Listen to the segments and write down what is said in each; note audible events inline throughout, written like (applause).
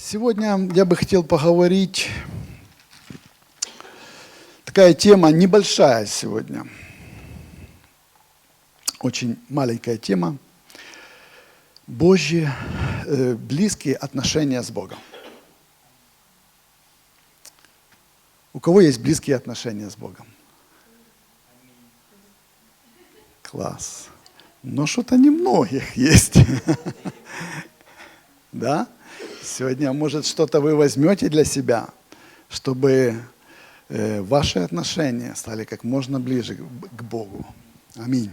Сегодня я бы хотел поговорить, такая тема небольшая сегодня, очень маленькая тема, Божьи э, близкие отношения с Богом. У кого есть близкие отношения с Богом? Класс. Но что-то немногих есть. (laughs) Да? Сегодня, может, что-то вы возьмете для себя, чтобы э, ваши отношения стали как можно ближе к Богу. Аминь.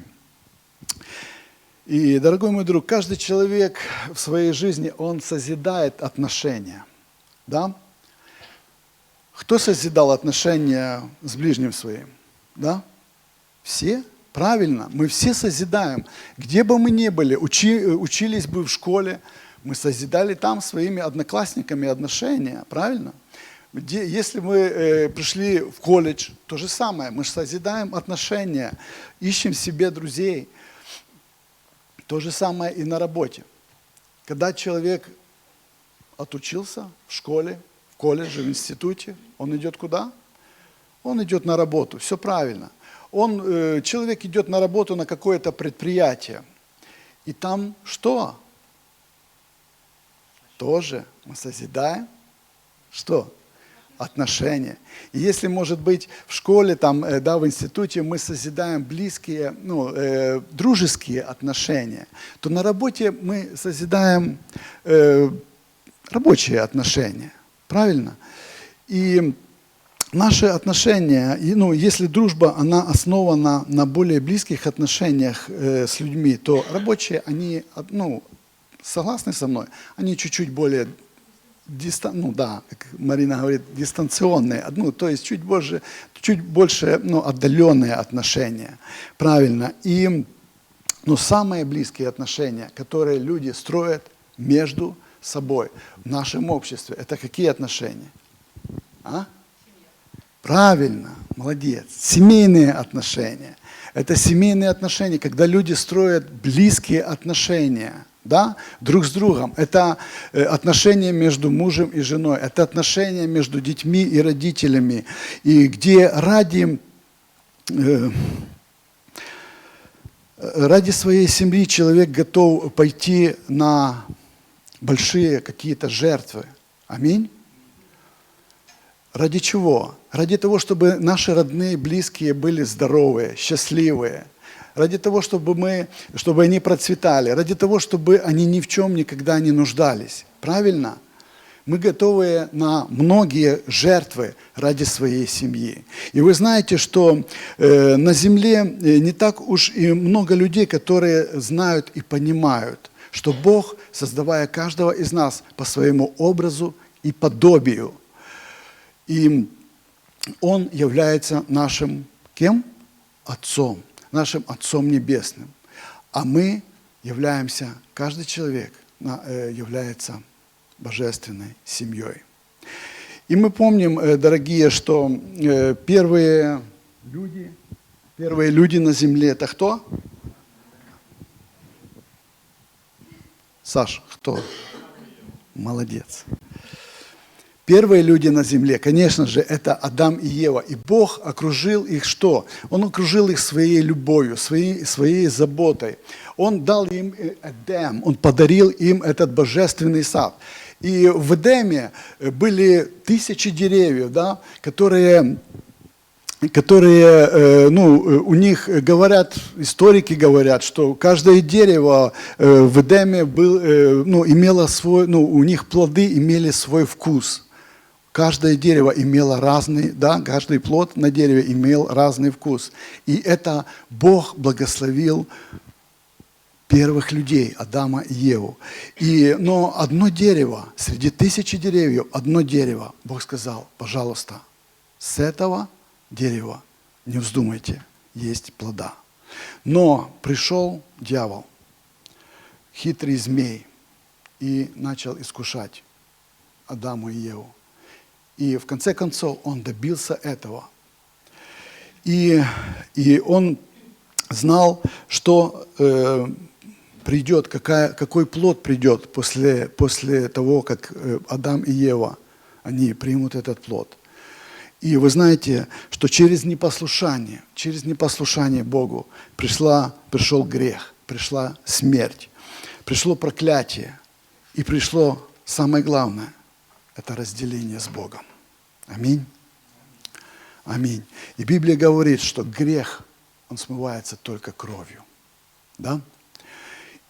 И, дорогой мой друг, каждый человек в своей жизни, он созидает отношения. Да? Кто созидал отношения с ближним своим? Да? Все? Правильно, мы все созидаем. Где бы мы ни были, учи, учились бы в школе, мы созидали там своими одноклассниками отношения, правильно? Если мы э, пришли в колледж, то же самое, мы созидаем отношения, ищем себе друзей. То же самое и на работе. Когда человек отучился в школе, в колледже, в институте, он идет куда? Он идет на работу, все правильно. Он, э, человек идет на работу на какое-то предприятие. И там что? Тоже мы созидаем что? Отношения. И если, может быть, в школе, там, э, да, в институте мы созидаем близкие, ну, э, дружеские отношения, то на работе мы созидаем э, рабочие отношения. Правильно? И наши отношения, ну, если дружба, она основана на более близких отношениях э, с людьми, то рабочие, они, ну, согласны со мной? Они чуть-чуть более дистан, ну да, как Марина говорит, дистанционные, ну, то есть чуть больше, чуть больше ну, отдаленные отношения. Правильно. И но самые близкие отношения, которые люди строят между собой в нашем обществе, это какие отношения? А? Правильно, молодец. Семейные отношения. Это семейные отношения, когда люди строят близкие отношения – да, друг с другом. Это э, отношения между мужем и женой, это отношения между детьми и родителями, и где ради, э, ради своей семьи человек готов пойти на большие какие-то жертвы. Аминь. Ради чего? Ради того, чтобы наши родные, близкие были здоровые, счастливые – ради того, чтобы, мы, чтобы они процветали, ради того, чтобы они ни в чем никогда не нуждались. Правильно? Мы готовы на многие жертвы ради своей семьи. И вы знаете, что э, на земле э, не так уж и много людей, которые знают и понимают, что Бог, создавая каждого из нас по своему образу и подобию, и Он является нашим кем? Отцом нашим Отцом Небесным. А мы являемся, каждый человек э, является божественной семьей. И мы помним, э, дорогие, что э, первые люди, первые люди на земле это кто? Саш, кто? Молодец. Первые люди на земле, конечно же, это Адам и Ева. И Бог окружил их что? Он окружил их своей любовью, своей, своей заботой. Он дал им э, Эдем, он подарил им этот божественный сад. И в Эдеме были тысячи деревьев, да, которые которые, э, ну, у них говорят, историки говорят, что каждое дерево э, в Эдеме был, ну, имело свой, ну, у них плоды имели свой вкус. Каждое дерево имело разный, да, каждый плод на дереве имел разный вкус. И это Бог благословил первых людей, Адама и Еву. И, но одно дерево, среди тысячи деревьев, одно дерево, Бог сказал, пожалуйста, с этого дерева не вздумайте есть плода. Но пришел дьявол, хитрый змей, и начал искушать Адаму и Еву. И в конце концов он добился этого. И, и он знал, что э, придет, какая, какой плод придет после, после того, как э, Адам и Ева, они примут этот плод. И вы знаете, что через непослушание, через непослушание Богу пришла, пришел грех, пришла смерть, пришло проклятие и пришло самое главное – это разделение с Богом. Аминь. Аминь. И Библия говорит, что грех, он смывается только кровью. Да?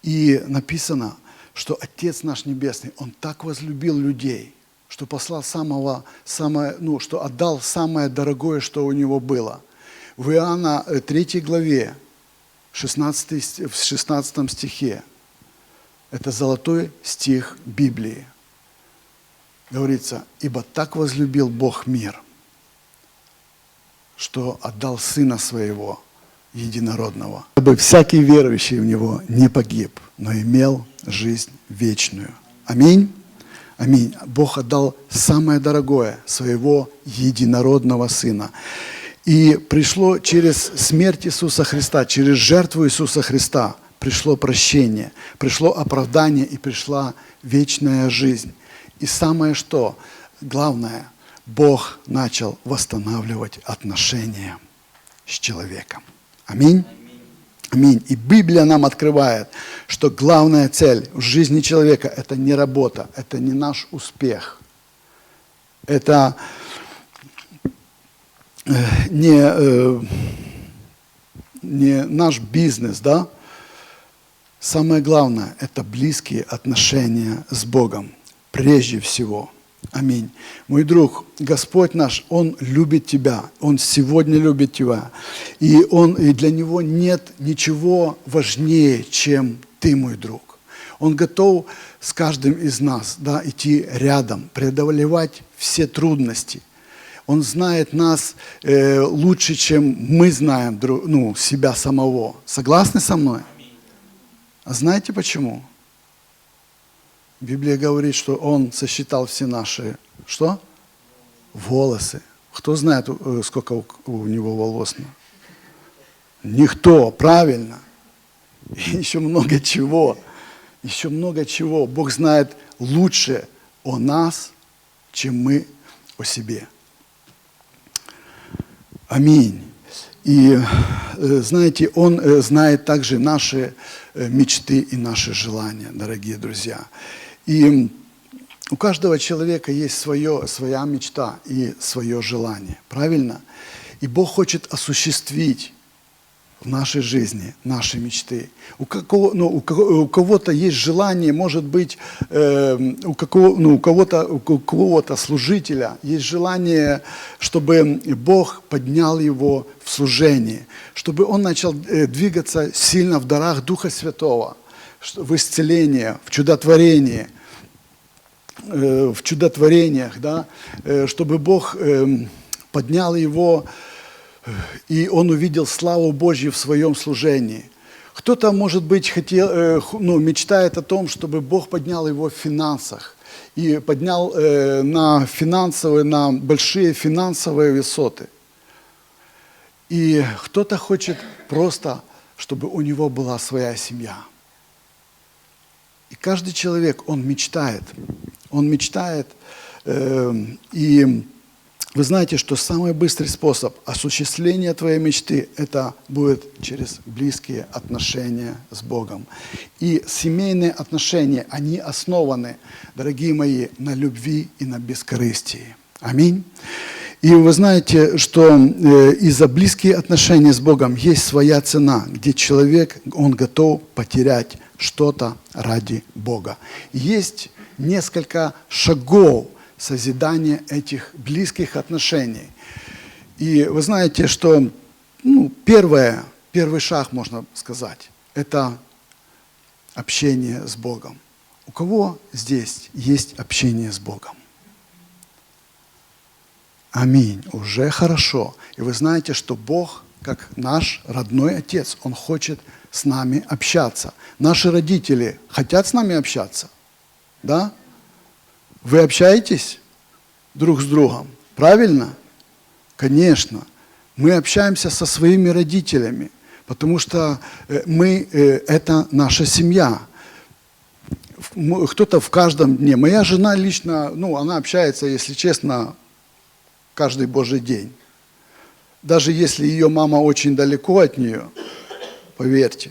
И написано, что Отец наш Небесный, Он так возлюбил людей, что послал самого, самое, ну, что отдал самое дорогое, что у Него было. В Иоанна 3 э, главе, 16, в 16 стихе, это золотой стих Библии. Говорится, ибо так возлюбил Бог мир, что отдал Сына Своего Единородного, чтобы всякий верующий в Него не погиб, но имел жизнь вечную. Аминь. Аминь. Бог отдал самое дорогое, своего единородного Сына. И пришло через смерть Иисуса Христа, через жертву Иисуса Христа, пришло прощение, пришло оправдание и пришла вечная жизнь. И самое что? Главное – Бог начал восстанавливать отношения с человеком. Аминь. Аминь. И Библия нам открывает, что главная цель в жизни человека – это не работа, это не наш успех, это э, не, э, не наш бизнес, да? Самое главное – это близкие отношения с Богом прежде всего – Аминь. Мой друг, Господь наш, Он любит тебя, Он сегодня любит тебя. И, он, и для Него нет ничего важнее, чем ты, мой друг. Он готов с каждым из нас да, идти рядом, преодолевать все трудности. Он знает нас э, лучше, чем мы знаем ну, себя самого. Согласны со мной? А знаете почему? Библия говорит, что Он сосчитал все наши, что? Волосы. Кто знает, э, сколько у, него волос? Никто, правильно. И (laughs) еще много чего. Еще много чего. Бог знает лучше о нас, чем мы о себе. Аминь. И э, знаете, Он э, знает также наши мечты и наши желания, дорогие друзья. И у каждого человека есть свое, своя мечта и свое желание, правильно? И Бог хочет осуществить в нашей жизни наши мечты. У, какого, ну, у, у кого-то есть желание, может быть, э, у, какого, ну, у кого-то у кого-то служителя есть желание, чтобы Бог поднял его в служение, чтобы он начал э, двигаться сильно в дарах Духа Святого, в исцелении, в чудотворении – Э, в чудотворениях, да, э, чтобы Бог эм, поднял его, э, и он увидел славу Божью в своем служении. Кто-то, может быть, хотел, ну, мечтает о том, чтобы Бог поднял его в финансах и поднял на финансовые, на большие финансовые высоты. И кто-то хочет просто, чтобы у него была своя семья. И каждый человек, он мечтает он мечтает. Эм, и вы знаете, что самый быстрый способ осуществления твоей мечты – это будет через близкие отношения с Богом. И семейные отношения, они основаны, дорогие мои, на любви и на бескорыстии. Аминь. И вы знаете, что э, из-за близкие отношения с Богом есть своя цена, где человек, он готов потерять что-то ради Бога. Есть несколько шагов созидания этих близких отношений. И вы знаете, что ну, первое, первый шаг, можно сказать, это общение с Богом. У кого здесь есть общение с Богом? Аминь. Уже хорошо. И вы знаете, что Бог, как наш родной Отец, Он хочет с нами общаться. Наши родители хотят с нами общаться? Да? Вы общаетесь друг с другом, правильно? Конечно. Мы общаемся со своими родителями, Потому что э, мы, э, это наша семья. Кто-то в каждом дне. Моя жена лично, ну, она общается, если честно, каждый божий день. Даже если ее мама очень далеко от нее, поверьте.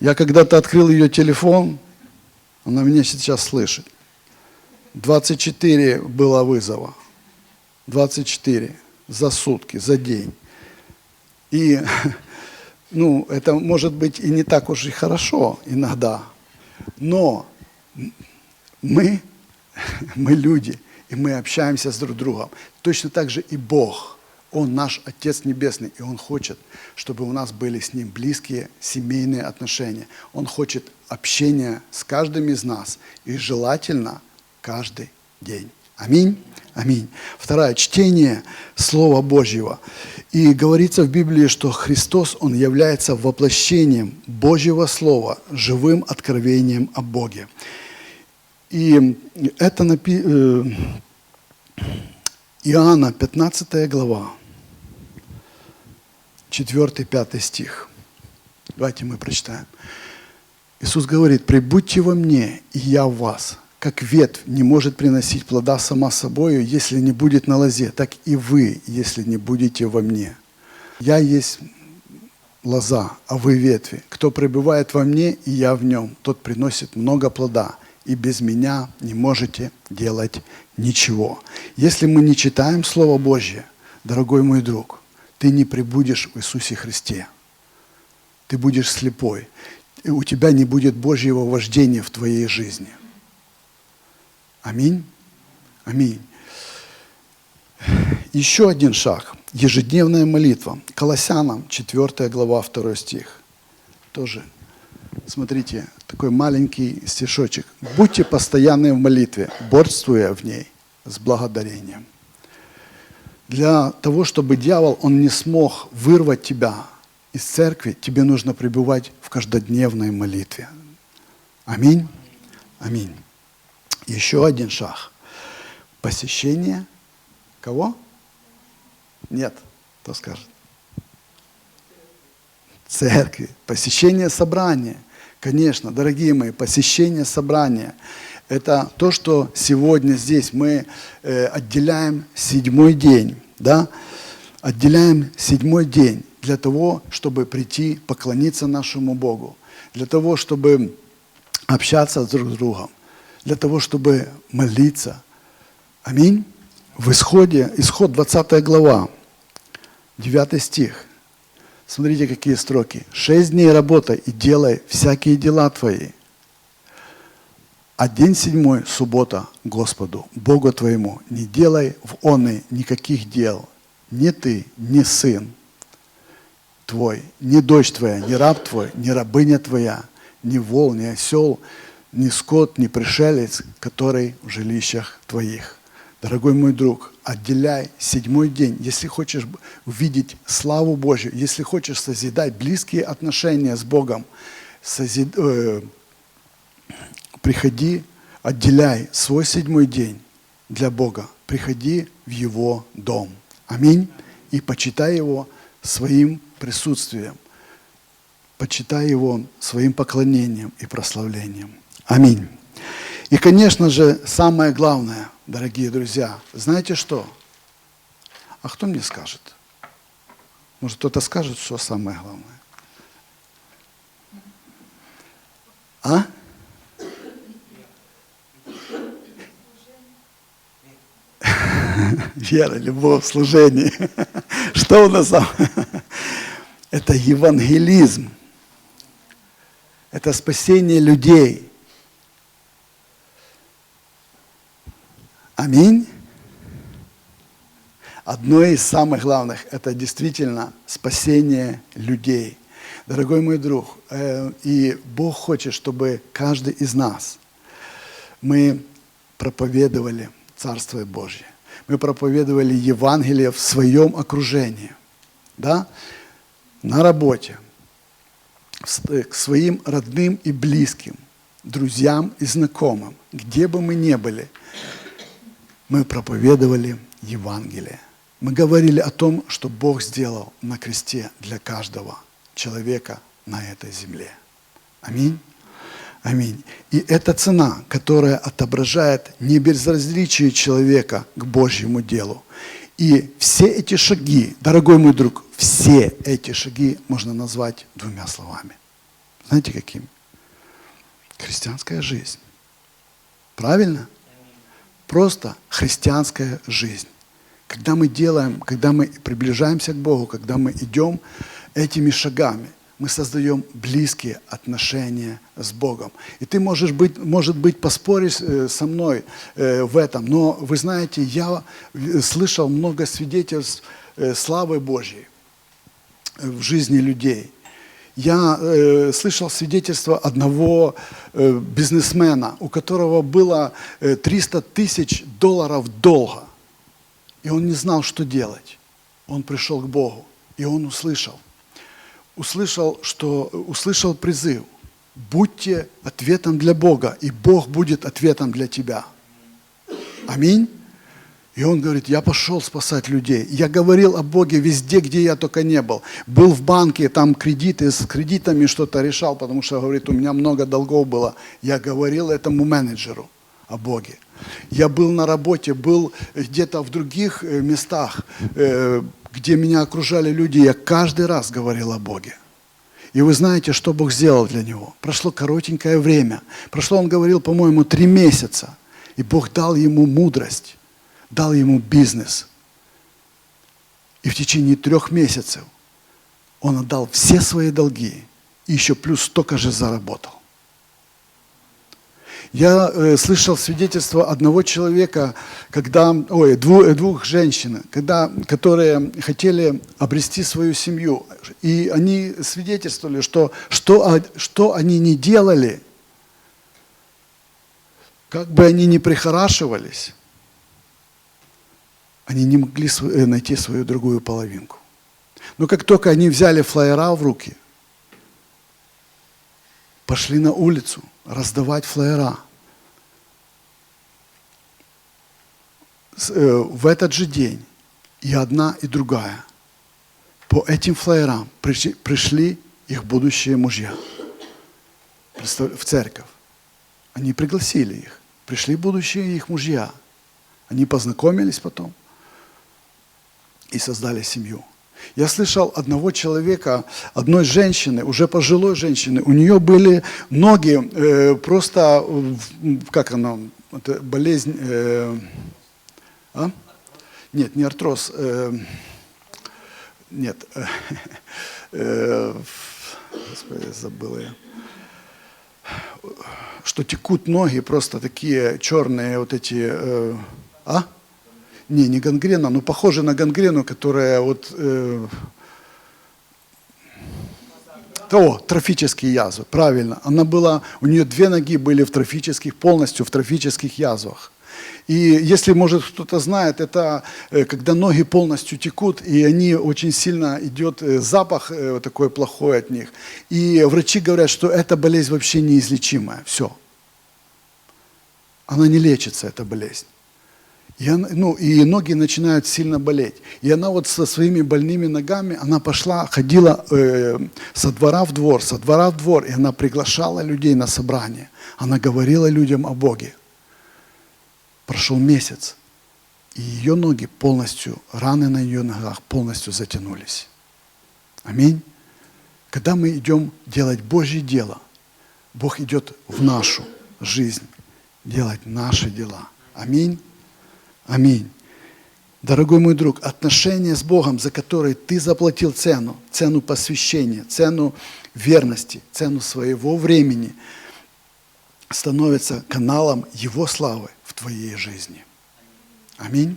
Я когда-то открыл ее телефон, она меня сейчас слышит. 24 было вызова. 24 за сутки, за день. И, (laughs) ну, это может быть и не так уж и хорошо иногда, но мы, (laughs) мы люди, и мы общаемся с друг другом. Точно так же и Бог. Он наш Отец Небесный, и Он хочет, чтобы у нас были с Ним близкие семейные отношения. Он хочет общения с каждым из нас, и желательно каждый день. Аминь. Аминь. Второе. Чтение Слова Божьего. И говорится в Библии, что Христос, Он является воплощением Божьего Слова, живым откровением о Боге. И это напи... э, Иоанна, 15 глава, 4-5 стих. Давайте мы прочитаем. Иисус говорит, «Прибудьте во мне, и я в вас. Как ветвь не может приносить плода сама собою, если не будет на лозе, так и вы, если не будете во мне. Я есть лоза, а вы ветви. Кто пребывает во мне, и я в нем, тот приносит много плода, и без меня не можете делать ничего. Если мы не читаем Слово Божье, дорогой мой друг, ты не пребудешь в Иисусе Христе. Ты будешь слепой. И у тебя не будет Божьего вождения в твоей жизни. Аминь. Аминь. Еще один шаг. Ежедневная молитва. Колоссянам, 4 глава, 2 стих. Тоже, смотрите, такой маленький стишочек. «Будьте постоянны в молитве, борствуя в ней с благодарением». Для того, чтобы дьявол, он не смог вырвать тебя из церкви, тебе нужно пребывать в каждодневной молитве. Аминь. Аминь. Еще один шаг. Посещение кого? Нет, кто скажет? Церкви. Посещение собрания. Конечно, дорогие мои, посещение собрания. Это то, что сегодня здесь мы э, отделяем седьмой день. Да? Отделяем седьмой день для того, чтобы прийти поклониться нашему Богу. Для того, чтобы общаться друг с другом. Для того, чтобы молиться. Аминь. В исходе, исход 20 глава, 9 стих. Смотрите, какие строки. «Шесть дней работай и делай всякие дела твои, а день седьмой, суббота, Господу, Богу твоему, не делай в оны никаких дел, ни ты, ни сын твой, ни дочь твоя, ни раб твой, ни рабыня твоя, ни вол, ни осел, ни скот, ни пришелец, который в жилищах твоих. Дорогой мой друг, отделяй седьмой день, если хочешь увидеть славу Божью, если хочешь созидать близкие отношения с Богом, созид- э, приходи, отделяй свой седьмой день для Бога, приходи в Его дом. Аминь. И почитай Его своим присутствием, почитай Его своим поклонением и прославлением. Аминь. И, конечно же, самое главное, дорогие друзья, знаете что? А кто мне скажет? Может, кто-то скажет, что самое главное? А? Вера, любовь, служение. (laughs) Что у нас там? (laughs) Это евангелизм. Это спасение людей. Аминь. Одно из самых главных – это действительно спасение людей. Дорогой мой друг, э, и Бог хочет, чтобы каждый из нас, мы проповедовали Царство Божье. Мы проповедовали Евангелие в своем окружении, да? на работе, с- к своим родным и близким, друзьям и знакомым, где бы мы ни были, мы проповедовали Евангелие. Мы говорили о том, что Бог сделал на кресте для каждого человека на этой земле. Аминь. Аминь. И это цена, которая отображает небезразличие человека к Божьему делу. И все эти шаги, дорогой мой друг, все эти шаги можно назвать двумя словами. Знаете какими? Христианская жизнь. Правильно? Просто христианская жизнь. Когда мы делаем, когда мы приближаемся к Богу, когда мы идем этими шагами, мы создаем близкие отношения с Богом. И ты можешь быть, может быть, поспоришь э, со мной э, в этом, но вы знаете, я э, слышал много свидетельств славы Божьей в жизни людей. Я слышал свидетельство одного бизнесмена, у которого было э, 300 тысяч долларов долга. И он не знал, что делать. Он пришел к Богу, и он услышал услышал, что, услышал призыв. Будьте ответом для Бога, и Бог будет ответом для тебя. Аминь. И он говорит, я пошел спасать людей. Я говорил о Боге везде, где я только не был. Был в банке, там кредиты, с кредитами что-то решал, потому что, говорит, у меня много долгов было. Я говорил этому менеджеру о Боге. Я был на работе, был где-то в других э, местах, э, где меня окружали люди, я каждый раз говорил о Боге. И вы знаете, что Бог сделал для него. Прошло коротенькое время. Прошло, он говорил, по-моему, три месяца. И Бог дал ему мудрость, дал ему бизнес. И в течение трех месяцев он отдал все свои долги и еще плюс столько же заработал. Я э, слышал свидетельство одного человека, когда, ой, двух, двух женщин, когда, которые хотели обрести свою семью. И они свидетельствовали, что что, что они не делали, как бы они ни прихорашивались, они не могли э, найти свою другую половинку. Но как только они взяли флайера в руки, пошли на улицу – раздавать флеера. Э, в этот же день и одна, и другая по этим флеерам пришли их будущие мужья в церковь. Они пригласили их. Пришли будущие их мужья. Они познакомились потом и создали семью. Я слышал одного человека, одной женщины, уже пожилой женщины, у нее были ноги э, просто, как она, это болезнь, э, а? Нет, не артроз, э, нет, (laughs) э, э, господи, забыл я что текут ноги просто такие черные вот эти, э, а? Не, не гангрена, но похоже на гангрену, которая вот... Э, о, трофические язвы, правильно. Она была, у нее две ноги были в трофических, полностью в трофических язвах. И если, может, кто-то знает, это э, когда ноги полностью текут, и они очень сильно идет э, запах э, такой плохой от них. И врачи говорят, что эта болезнь вообще неизлечимая. Все. Она не лечится, эта болезнь. И, ну, и ноги начинают сильно болеть. И она вот со своими больными ногами, она пошла, ходила э, со двора в двор, со двора в двор, и она приглашала людей на собрание. Она говорила людям о Боге. Прошел месяц, и ее ноги полностью, раны на ее ногах полностью затянулись. Аминь. Когда мы идем делать Божье дело, Бог идет в нашу жизнь, делать наши дела. Аминь. Аминь. Дорогой мой друг, отношения с Богом, за которые ты заплатил цену, цену посвящения, цену верности, цену своего времени, становятся каналом Его славы в твоей жизни. Аминь.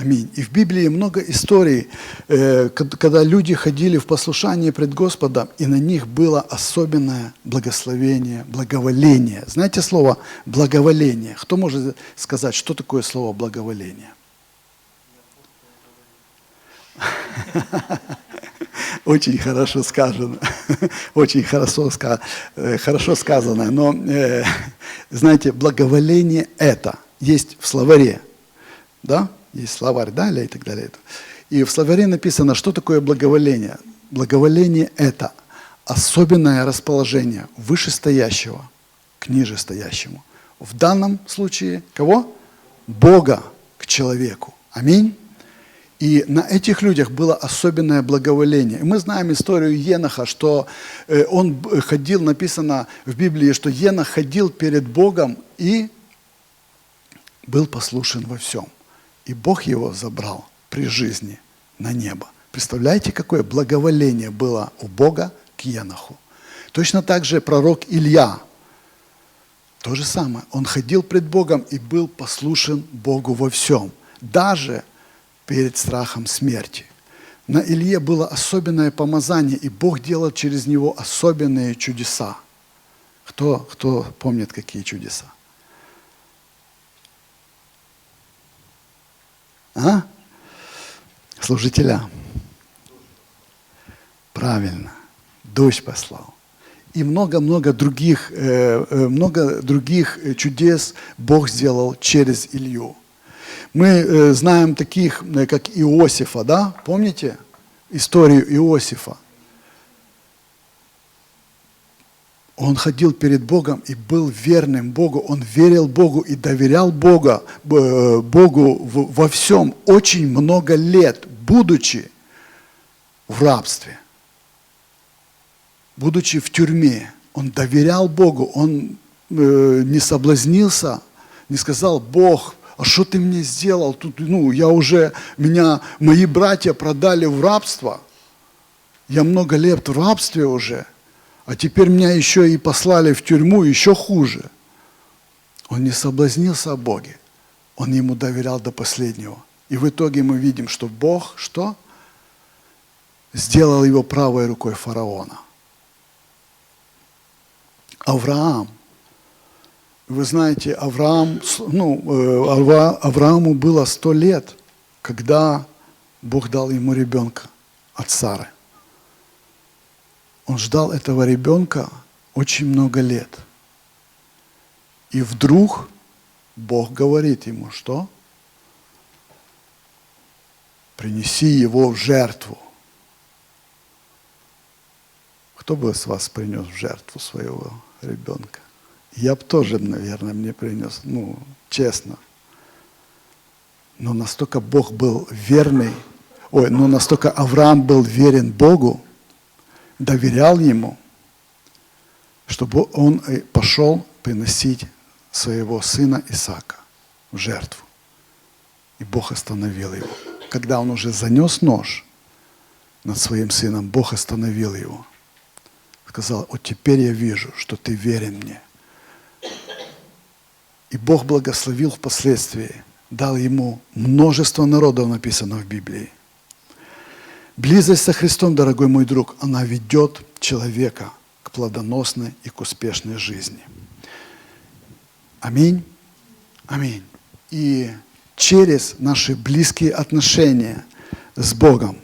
Аминь. И в Библии много историй, э, когда люди ходили в послушание пред Господом, и на них было особенное благословение, благоволение. Знаете слово благоволение? Кто может сказать, что такое слово благоволение? (laughs) Очень хорошо сказано. (laughs) Очень хорошо, э, хорошо сказано. Но, э, знаете, благоволение это есть в словаре. Да? Есть словарь далее и так далее. И в словаре написано, что такое благоволение. Благоволение – это особенное расположение вышестоящего к нижестоящему. В данном случае кого? Бога к человеку. Аминь. И на этих людях было особенное благоволение. И мы знаем историю Еноха, что э, он ходил, написано в Библии, что Енох ходил перед Богом и был послушен во всем. И Бог его забрал при жизни на небо. Представляете, какое благоволение было у Бога к Еноху. Точно так же пророк Илья. То же самое. Он ходил пред Богом и был послушен Богу во всем. Даже перед страхом смерти. На Илье было особенное помазание, и Бог делал через него особенные чудеса. Кто, кто помнит, какие чудеса? А? Служителя. Правильно. Дождь послал. И много-много других, э, э, много других чудес Бог сделал через Илью. Мы э, знаем таких, как Иосифа, да? Помните историю Иосифа? Он ходил перед Богом и был верным Богу. Он верил Богу и доверял Бога, э, Богу во всем очень много лет, будучи в рабстве, будучи в тюрьме. Он доверял Богу, он не соблазнился, не сказал, Бог, а что ты мне сделал? Тут, ну, я уже, меня, мои братья продали в рабство. Я много лет в рабстве уже. А теперь меня еще и послали в тюрьму, еще хуже. Он не соблазнился о Боге. Он ему доверял до последнего. И в итоге мы видим, что Бог что? Сделал его правой рукой фараона. Авраам – вы знаете, Авраам, ну, э, Аврааму было сто лет, когда Бог дал ему ребенка от Сары. Он ждал этого ребенка очень много лет. И вдруг Бог говорит ему, что? Принеси его в жертву. Кто бы с вас принес в жертву своего ребенка? Я бы тоже, наверное, мне принес, ну, честно. Но настолько Бог был верный, ой, но настолько Авраам был верен Богу, доверял Ему, чтобы он пошел приносить своего сына Исаака в жертву. И Бог остановил его. Когда он уже занес нож над своим сыном, Бог остановил его. Сказал, вот теперь я вижу, что ты верен мне – и Бог благословил впоследствии, дал ему множество народов, написано в Библии. Близость со Христом, дорогой мой друг, она ведет человека к плодоносной и к успешной жизни. Аминь. Аминь. И через наши близкие отношения с Богом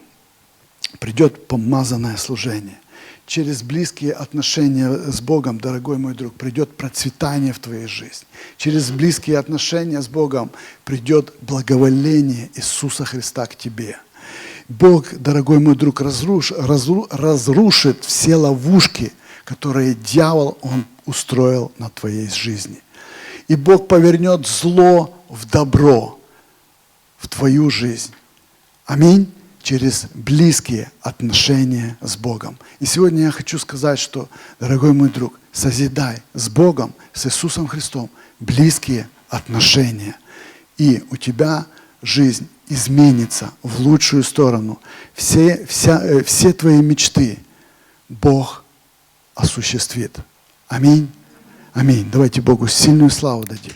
придет помазанное служение через близкие отношения с Богом, дорогой мой друг, придет процветание в твоей жизни. Через близкие отношения с Богом придет благоволение Иисуса Христа к тебе. Бог, дорогой мой друг, разруш, разру, разрушит все ловушки, которые дьявол он устроил на твоей жизни. И Бог повернет зло в добро в твою жизнь. Аминь через близкие отношения с Богом. И сегодня я хочу сказать, что, дорогой мой друг, созидай с Богом, с Иисусом Христом близкие отношения. И у тебя жизнь изменится в лучшую сторону. Все, вся, э, все твои мечты Бог осуществит. Аминь. Аминь. Давайте Богу сильную славу дадим.